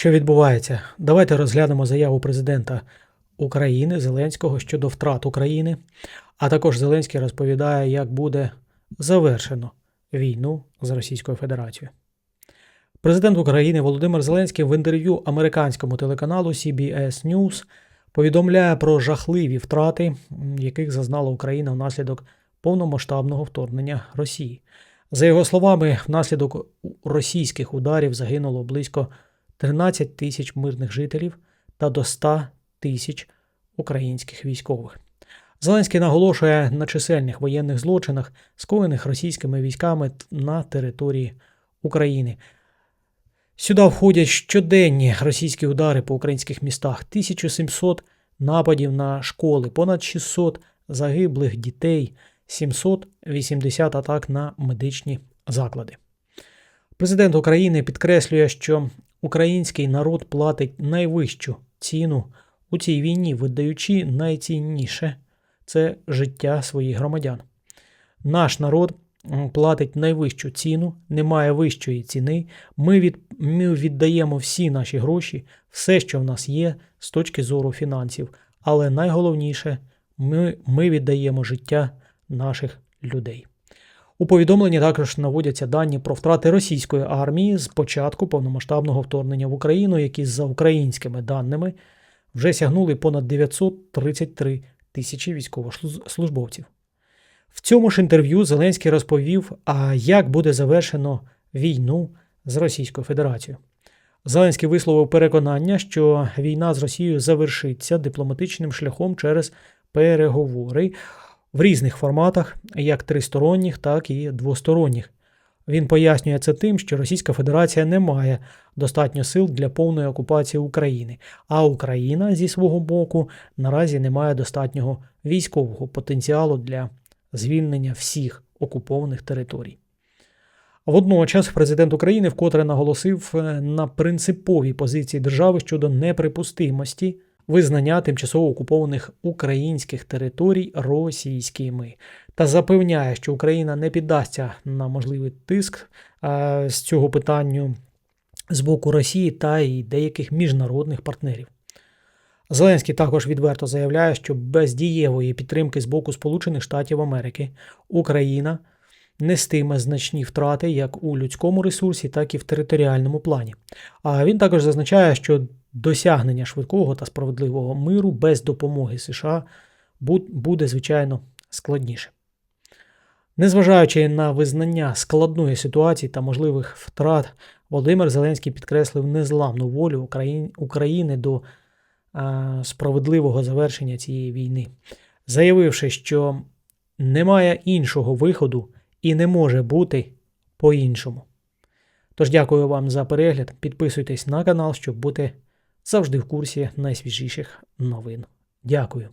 Що відбувається? Давайте розглянемо заяву президента України Зеленського щодо втрат України. А також Зеленський розповідає, як буде завершено війну з Російською Федерацією. Президент України Володимир Зеленський в інтерв'ю американському телеканалу CBS News повідомляє про жахливі втрати, яких зазнала Україна внаслідок повномасштабного вторгнення Росії. За його словами, внаслідок російських ударів загинуло близько 13 тисяч мирних жителів та до 100 тисяч українських військових. Зеленський наголошує на чисельних воєнних злочинах, скоєних російськими військами на території України. Сюди входять щоденні російські удари по українських містах, 1700 нападів на школи, понад 600 загиблих дітей, 780 атак на медичні заклади. Президент України підкреслює, що український народ платить найвищу ціну у цій війні, видаючи найцінніше це життя своїх громадян. Наш народ платить найвищу ціну, немає вищої ціни. Ми, від, ми віддаємо всі наші гроші, все, що в нас є з точки зору фінансів. Але найголовніше, ми, ми віддаємо життя наших людей. У повідомленні також наводяться дані про втрати російської армії з початку повномасштабного вторгнення в Україну, які за українськими даними вже сягнули понад 933 тисячі військовослужбовців. В цьому ж інтерв'ю Зеленський розповів, а як буде завершено війну з Російською Федерацією. Зеленський висловив переконання, що війна з Росією завершиться дипломатичним шляхом через переговори в різних форматах, як тристоронніх, так і двосторонніх. Він пояснює це тим, що Російська Федерація не має достатньо сил для повної окупації України, а Україна зі свого боку наразі не має достатнього військового потенціалу для звільнення всіх окупованих територій. Водночас президент України вкотре наголосив е, на принциповій позиції держави щодо неприпустимості визнання тимчасово окупованих українських територій російськими та запевняє, що Україна не піддасться на можливий тиск е, з цього питанню з боку Росії та й деяких міжнародних партнерів. Зеленський також відверто заявляє, що без дієвої підтримки з боку Сполучених Штатів Америки Україна нестиме значні втрати як у людському ресурсі, так і в територіальному плані. А він також зазначає, що досягнення швидкого та справедливого миру без допомоги США буде, звичайно, складніше. Незважаючи на визнання складної ситуації та можливих втрат, Володимир Зеленський підкреслив незламну волю України до справедливого завершення цієї війни, заявивши, що немає іншого виходу і не може бути по-іншому. Тож дякую вам за перегляд. Підписуйтесь на канал, щоб бути завжди в курсі найсвіжіших новин. Дякую.